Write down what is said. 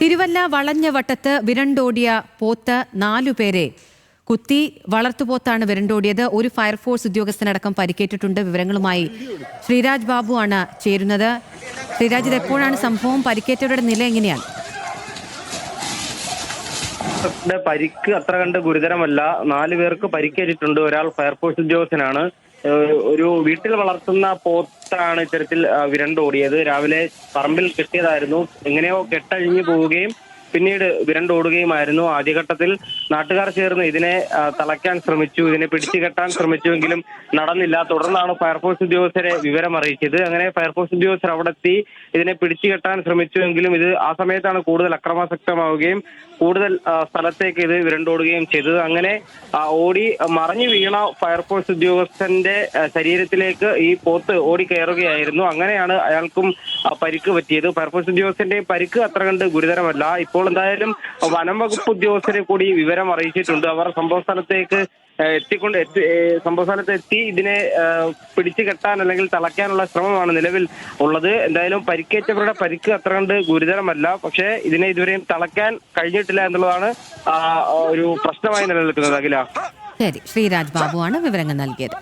തിരുവല്ല വളഞ്ഞ വട്ടത്ത് വിരണ്ടോടിയ പോത്ത് നാലുപേരെ കുത്തി വളർത്തുപോത്താണ് വിരണ്ടോടിയത്. ഒരു ഫയർഫോഴ്സ് ഉദ്യോഗസ്ഥനടക്കം പരിക്കേറ്റിട്ടുണ്ട്. വിവരങ്ങളുമായി ശ്രീരാജ് ബാബു ആണ് ചേരുന്നത്. ശ്രീരാജ് ഇത് എപ്പോഴാണ് സംഭവം? പരിക്കേറ്റവരുടെ നില എങ്ങനെയാണ്? പരിക്ക് അത്ര കണ്ട് ഗുരുതരമല്ല. നാലു പേർക്ക് പരിക്കേറ്റിട്ടുണ്ട്. ഒരാൾ ഫയർഫോഴ്സ് ഉദ്യോഗസ്ഥനാണ്. ഒരു വീട്ടിൽ വളർത്തുന്ന പോത്താണ് ഇത്തരത്തിൽ വിരണ്ടോടിയത്. രാവിലെ പറമ്പിൽ കെട്ടിയതായിരുന്നു. എങ്ങനെയോ കെട്ടഴിഞ്ഞു പോവുകയും പിന്നീട് വിരണ്ടോടുകയുമായിരുന്നു ആദ്യഘട്ടത്തിൽ നാട്ടുകാർ ചേർന്ന് ഇതിനെ തളയ്ക്കാൻ ശ്രമിച്ചു. ഇതിനെ പിടിച്ചു കെട്ടാൻ ശ്രമിച്ചുവെങ്കിലും നടന്നില്ല. തുടർന്നാണ് ഫയർഫോഴ്സ് ഉദ്യോഗസ്ഥരെ വിവരം അറിയിച്ചത്. അങ്ങനെ ഫയർഫോഴ്സ് ഉദ്യോഗസ്ഥർ അവിടെ എത്തി ഇതിനെ പിടിച്ചു കെട്ടാൻ ശ്രമിച്ചുവെങ്കിലും ഇത് ആ സമയത്താണ് കൂടുതൽ അക്രമാസക്തമാവുകയും കൂടുതൽ സ്ഥലത്തേക്ക് ഇത് വിരണ്ടോടുകയും ചെയ്തത്. അങ്ങനെ ഓടി മറിഞ്ഞു വീണ ഫയർഫോഴ്സ് ഉദ്യോഗസ്ഥന്റെ ശരീരത്തിലേക്ക് ഈ പോത്ത് ഓടി കയറുകയായിരുന്നു അങ്ങനെയാണ് അയാൾക്കും പരിക്ക് പറ്റിയത്. ഫയർഫോഴ്സ് ഉദ്യോഗസ്ഥന്റെ പരിക്ക് അത്ര കണ്ട് ഗുരുതരമല്ല. ഇപ്പോൾ എന്തായാലും വനം വകുപ്പ് ഉദ്യോഗസ്ഥരെ കൂടി വിവരം അറിയിച്ചിട്ടുണ്ട്. അവർ സംഭവ സ്ഥലത്തേക്ക് എത്തിക്കൊണ്ട് എത്തി സംഭവ സ്ഥലത്ത് എത്തി ഇതിനെ പിടിച്ചു കെട്ടാൻ അല്ലെങ്കിൽ തളയ്ക്കാനുള്ള ശ്രമമാണ് നിലവിൽ ഉള്ളത്. എന്തായാലും പരിക്കേറ്റവരുടെ പരിക്ക് അത്ര കണ്ട് ഗുരുതരമല്ല. പക്ഷേ ഇതിനെ ഇതുവരെയും തളയ്ക്കാൻ കഴിഞ്ഞിട്ടില്ല എന്നുള്ളതാണ് ഒരു പ്രശ്നമായി നിലനിൽക്കുന്നത്. അഖില. ശരി. ശ്രീരാജ് ബാബുവാണ് വിവരങ്ങൾ നൽകിയത്.